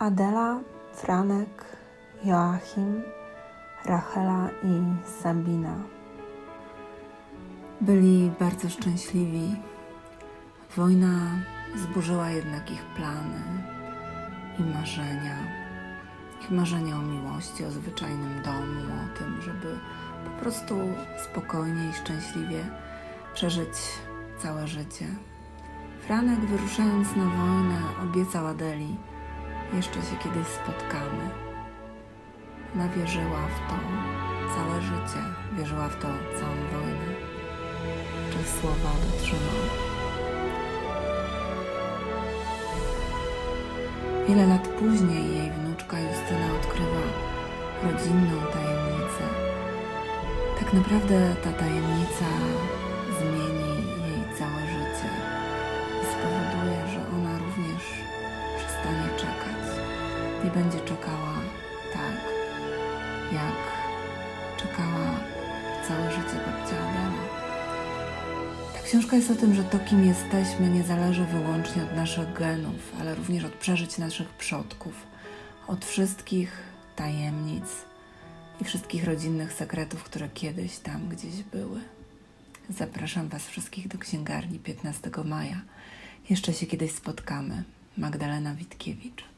Adela, Franek, Joachim, Rachela i Sabina. Byli bardzo szczęśliwi. Wojna zburzyła jednak ich plany i marzenia. Ich marzenia o miłości, o zwyczajnym domu, o tym, żeby po prostu spokojnie i szczęśliwie przeżyć całe życie. Franek, wyruszając na wojnę, obiecał Adeli, jeszcze się kiedyś spotkamy. Ona wierzyła w to całe życie, wierzyła w to całą wojnę. Czy słowa dotrzymał? Wiele lat później jej wnuczka Justyna odkrywa rodzinną tajemnicę. Tak naprawdę ta tajemnica Nie będzie czekała tak, jak czekała całe życie babcia Adela. Ta książka jest o tym, że to, kim jesteśmy, nie zależy wyłącznie od naszych genów, ale również od przeżyć naszych przodków, od wszystkich tajemnic i wszystkich rodzinnych sekretów, które kiedyś tam gdzieś były. Zapraszam Was wszystkich do księgarni 15 maja. Jeszcze się kiedyś spotkamy. Magdalena Witkiewicz.